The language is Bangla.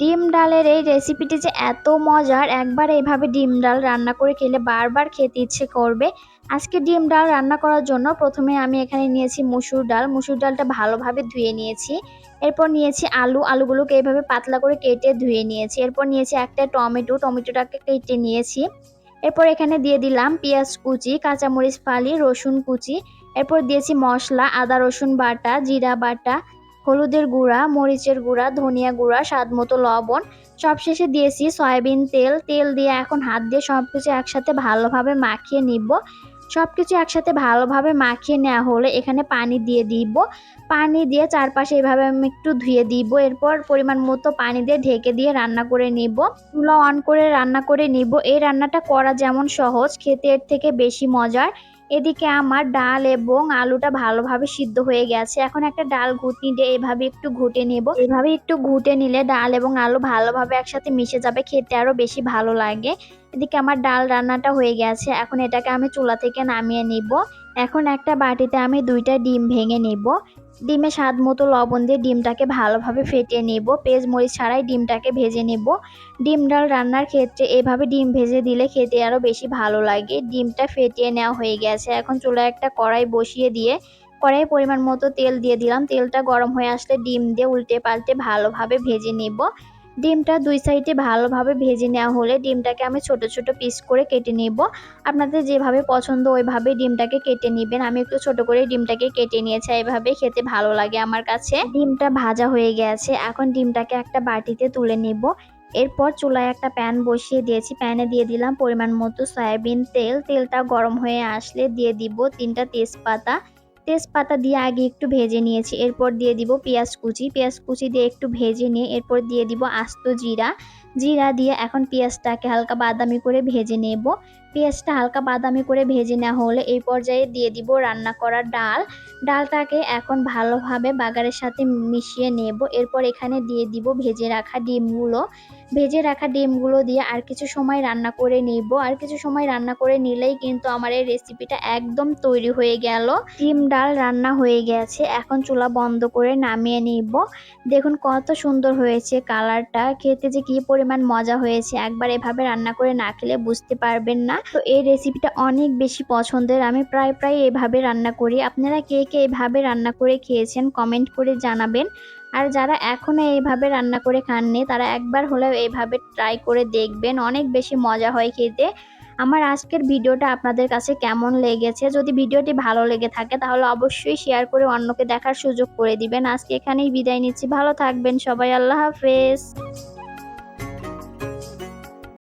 ডিম ডালের এই রেসিপিটি যে এত মজার, একবার এইভাবে ডিম ডাল রান্না করে খেলে বারবার খেতে ইচ্ছে করবে। আজকে ডিম ডাল রান্না করার জন্য প্রথমে আমি এখানে নিয়েছি মুসুর ডাল। মুসুর ডালটা ভালোভাবে ধুয়ে নিয়েছি। এরপর নিয়েছি আলু। আলুগুলোকে এইভাবে পাতলা করে কেটে ধুয়ে নিয়েছি। এরপর নিয়েছি একটা টমেটো। টমেটোটাকে কেটে নিয়েছি। এরপর এখানে দিয়ে দিলাম পেঁয়াজ কুচি, কাঁচামরিচ ফালি, রসুন কুচি। এরপর দিয়েছি মশলা, আদা, রসুন বাটা, জিরা বাটা হলুদের গুঁড়া, মরিচের গুঁড়া, ধনিয়া গুঁড়া স্বাদ মতো লবণ, সবশেষে দিয়েছি সয়াবিন তেল। তেল দিয়ে এখন হাত দিয়ে সব কিছু একসাথে ভালোভাবে মাখিয়ে নিব। সব কিছু একসাথে ভালোভাবে মাখিয়ে নেওয়া হলে এখানে পানি দিয়ে দিব। পানি দিয়ে চারপাশে এভাবে আমি একটু ধুয়ে দিব। এরপর পরিমাণ মতো পানি দিয়ে ঢেকে দিয়ে রান্না করে নিব। চুলা অন করে রান্না করে নিব। এই রান্নাটা করা যেমন সহজ, খেতে এর থেকে বেশি মজার। এদিকে আমার ডাল এবং আলুটা ভালোভাবে সিদ্ধ হয়ে গেছে। এখন একটা ডাল ঘুটনি দিয়ে এভাবে একটু ঘুটে নেব। এভাবে একটু ঘুটে নিলে ডাল এবং আলু ভালোভাবে একসাথে মিশে যাবে, খেতে আরও বেশি ভালো লাগে। এদিকে আমার ডাল রান্নাটা হয়ে গেছে। এখন এটাকে আমি চুলা থেকে নামিয়ে নিব। এখন একটা বাটিতে আমি দুইটা ডিম ভেঙে নিব। ডিমে স্বাদ মতো লবণ দিয়ে ডিমটাকে ভালোভাবে ফেটিয়ে নেব। পেঁয়াজ মরিচ ছাড়াই ডিমটাকে ভেজে নেব। ডিম ডাল রান্নার ক্ষেত্রে এভাবে ডিম ভেজে দিলে খেতে আরও বেশি ভালো লাগে। ডিমটা ফেটিয়ে নেওয়া হয়ে গেছে। এখন চুলায় একটা কড়াই বসিয়ে দিয়ে কড়াই পরিমাণ মতো তেল দিয়ে দিলাম। তেলটা গরম হয়ে আসলে ডিম দিয়ে উল্টে পাল্টে ভালোভাবে ভেজে নেব। ডিমটা দুই সাইডে ভালোভাবে ভেজে নেওয়া হলে ডিমটাকে আমি ছোট ছোট পিস করে কেটে নেব। আপনাদের যেভাবে পছন্দ ওইভাবে ডিমটাকে কেটে নেবেন। আমি একটু ছোট করে ডিমটাকে কেটে নিয়েছি এভাবে খেতে ভালো লাগে আমার কাছে। ডিমটা ভাজা হয়ে গেছে। এখন ডিমটাকে একটা বাটিতে তুলে নেব। এরপর চুলায় একটা প্যান বসিয়ে দিয়েছি। প্যানে দিয়ে দিলাম পরিমাণ মতো সয়াবিন তেল। তেলটা গরম হয়ে আসলে দিয়ে দিব তিনটা তেজপাতা। তেজপাতা দিয়ে আগে একটু ভেজে নিয়েছি। এরপর দিয়ে দিব পেঁয়াজ কুচি। পেঁয়াজ কুচি দিয়ে একটু ভেজে নিয়ে এরপর দিয়ে দিব আস্ত জিরা। জিরা দিয়ে এখন পেঁয়াজটাকে হালকা বাদামি করে ভেজে নেব। পেঁয়াজটা হালকা বাদামি করে ভেজে নেওয়া হলে এই পর্যায়ে দিয়ে দিব রান্না করা ডাল। ডালটাকে এখন ভালোভাবে বাগারের সাথে মিশিয়ে নেব। এরপর এখানে দিয়ে দিব ভেজে রাখা ডিমগুলো। ভেজে রাখা ডিমগুলো দিয়ে আর কিছু সময় রান্না করে নিব। আর কিছু সময় রান্না করে নিলেই কিন্তু আমার এই রেসিপিটা একদম তৈরি হয়ে গেল। ডিম ডাল রান্না হয়ে গেছে। এখন চুলা বন্ধ করে নামিয়ে নিব। দেখুন কত সুন্দর হয়েছে কালারটা। খেতে যে কি পরিমাণ মজা হয়েছে। একবার এভাবে রান্না করে না খেলে বুঝতে পারবেন না। তো এই রেসিপিটা অনেক বেশি পছন্দের। আমি প্রায় প্রায় এভাবে রান্না করি। আপনারা কে কে এভাবে রান্না করে খেয়েছেন কমেন্ট করে জানাবেন। আর যারা এখনও এইভাবে রান্না করে খাননি, তারা একবার হলেও এইভাবে ট্রাই করে দেখবেন। অনেক বেশি মজা হয় খেতে। আমার আজকের ভিডিওটা আপনাদের কাছে কেমন লেগেছে? যদি ভিডিওটি ভালো লেগে থাকে, তাহলে অবশ্যই শেয়ার করে অন্যকে দেখার সুযোগ করে দিবেন। আজকে এখানেই বিদায় নিচ্ছি। ভালো থাকবেন সবাই। আল্লাহ হাফেজ।